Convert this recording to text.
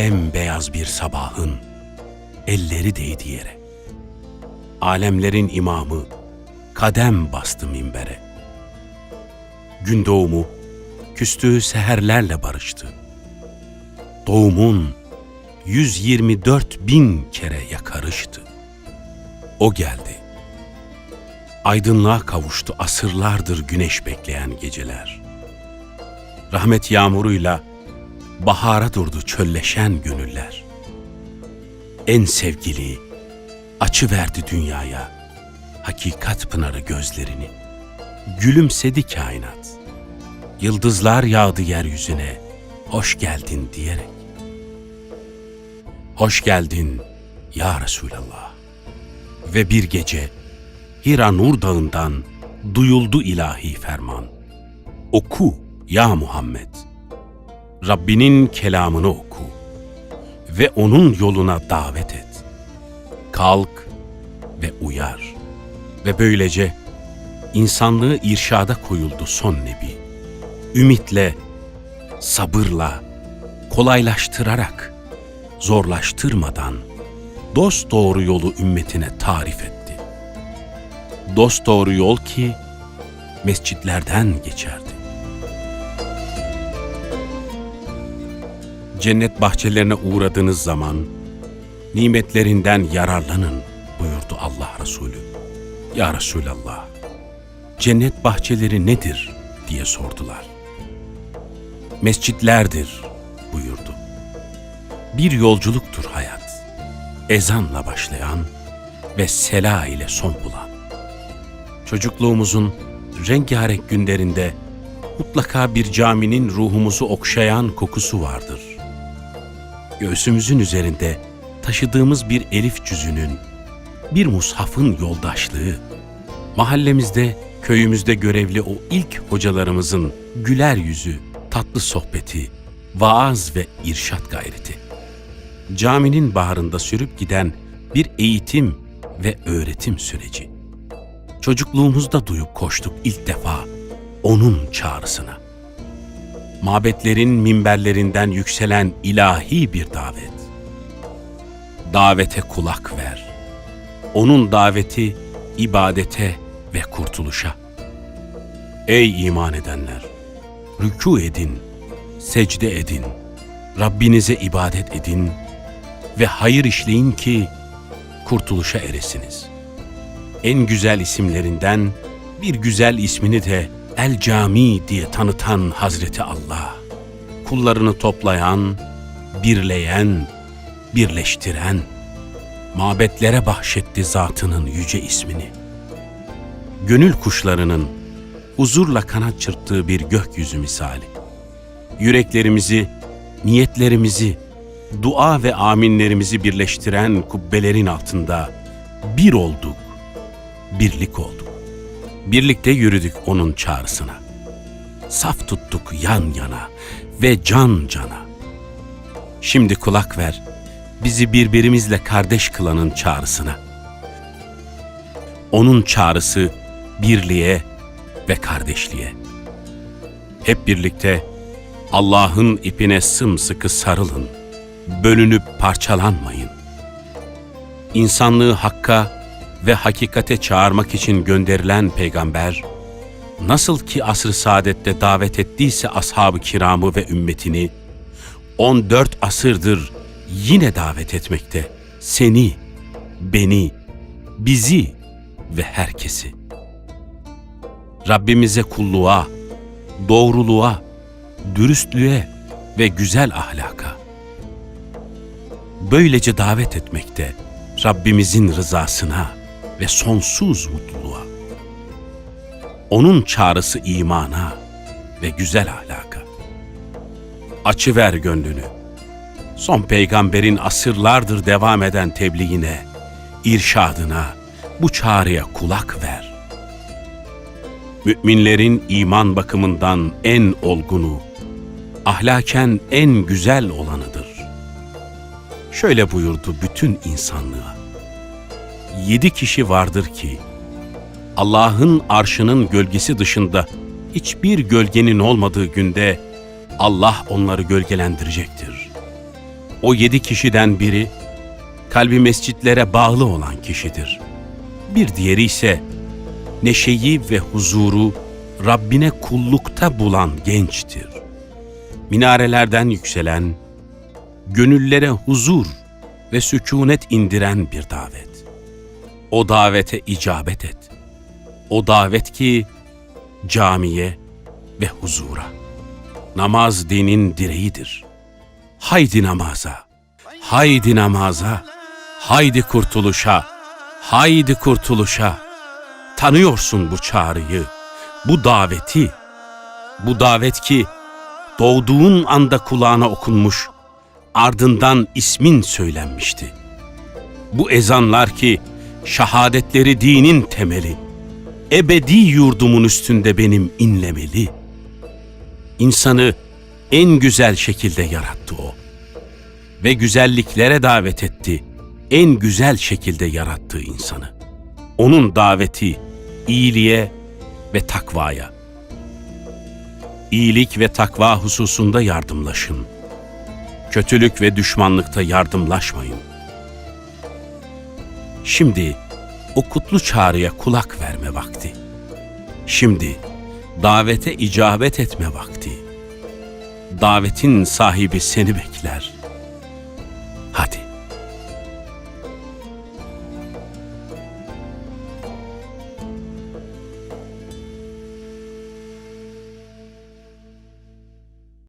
bembeyaz bir sabahın elleri değdi yere. Alemlerin imamı kadem bastı minbere. Gün doğumu küstüğü seherlerle barıştı. Doğumun 124 bin kere yakarıştı. O geldi. Aydınlığa kavuştu asırlardır güneş bekleyen geceler. Rahmet yağmuruyla bahara durdu çölleşen gönüller. En sevgili açı verdi dünyaya hakikat pınarı gözlerini. Gülümsedi kainat. Yıldızlar yağdı yeryüzüne hoş geldin diyerek. Hoş geldin ya Resulallah. Ve bir gece Hira Nur Dağı'ndan duyuldu ilahi ferman. Oku ya Muhammed. Rabbinin kelamını oku ve onun yoluna davet et. Kalk ve uyar. Ve böylece insanlığı irşada koyuldu son nebi. Ümitle, sabırla, kolaylaştırarak, zorlaştırmadan dost doğru yolu ümmetine tarif etti. Dost doğru yol ki mescitlerden geçerdi. Cennet bahçelerine uğradığınız zaman nimetlerinden yararlanın buyurdu Allah Resulü. Ya Resulallah, cennet bahçeleri nedir diye sordular. Mescitlerdir buyurdu. Bir yolculuktur hayat. Ezanla başlayan ve sela ile son bulan. Çocukluğumuzun rengarenk günlerinde mutlaka bir caminin ruhumuzu okşayan kokusu vardır. Göğsümüzün üzerinde taşıdığımız bir elif cüzünün, bir mushafın yoldaşlığı, mahallemizde, köyümüzde görevli o ilk hocalarımızın güler yüzü, tatlı sohbeti, vaaz ve irşat gayreti. Caminin baharında sürüp giden bir eğitim ve öğretim süreci. Çocukluğumuzda duyup koştuk ilk defa onun çağrısına. Mabetlerin minberlerinden yükselen ilahi bir davet. Davete kulak ver. Onun daveti ibadete ve kurtuluşa. Ey iman edenler! Rükû edin, secde edin, Rabbinize ibadet edin ve hayır işleyin ki kurtuluşa eresiniz. En güzel isimlerinden bir güzel ismini de El Cami diye tanıtan Hazreti Allah. Kullarını toplayan, birleyen, birleştiren, mabetlere bahşetti zatının yüce ismini. Gönül kuşlarının huzurla kanat çırptığı bir gökyüzü misali. Yüreklerimizi, niyetlerimizi, dua ve aminlerimizi birleştiren kubbelerin altında bir olduk, birlik olduk. Birlikte yürüdük onun çağrısına. Saf tuttuk yan yana ve can cana. Şimdi kulak ver, bizi birbirimizle kardeş kılanın çağrısına. Onun çağrısı birliğe ve kardeşliğe. Hep birlikte Allah'ın ipine sımsıkı sarılın. Bölünüp parçalanmayın. İnsanlığı hakka ve hakikate çağırmak için gönderilen peygamber, nasıl ki asr-ı saadette davet ettiyse ashab-ı kiramı ve ümmetini, 14 asırdır yine davet etmekte seni, beni, bizi ve herkesi. Rabbimize kulluğa, doğruluğa, dürüstlüğe ve güzel ahlaka. Böylece davet etmekte Rabbimizin rızasına ve sonsuz mutluluğa. Onun çağrısı imana ve güzel ahlaka. Açıver gönlünü. Son peygamberin asırlardır devam eden tebliğine, irşadına, bu çağrıya kulak ver. Müminlerin iman bakımından en olgunu, ahlaken en güzel olanıdır. Şöyle buyurdu bütün insanlığa. Yedi kişi vardır ki, Allah'ın arşının gölgesi dışında hiçbir gölgenin olmadığı günde Allah onları gölgelendirecektir. O yedi kişiden biri kalbi mescitlere bağlı olan kişidir. Bir diğeri ise neşeyi ve huzuru Rabbine kullukta bulan gençtir. Minarelerden yükselen, gönüllere huzur ve sükunet indiren bir davet. O davete icabet et. O davet ki camiye ve huzura. Namaz dinin direğidir. Haydi namaza, haydi namaza, haydi kurtuluşa, haydi kurtuluşa. Tanıyorsun bu çağrıyı, bu daveti. Bu davet ki doğduğun anda kulağına okunmuş, ardından ismin söylenmişti. Bu ezanlar ki şahadetleri dinin temeli, ebedi yurdumun üstünde benim inlemeli. İnsanı en güzel şekilde yarattı o ve güzelliklere davet etti. En güzel şekilde yarattığı insanı. Onun daveti iyiliğe ve takvaya. İyilik ve takva hususunda yardımlaşın. Kötülük ve düşmanlıkta yardımlaşmayın. Şimdi o kutlu çağrıya kulak verme vakti. Şimdi davete icabet etme vakti. Davetin sahibi seni bekler.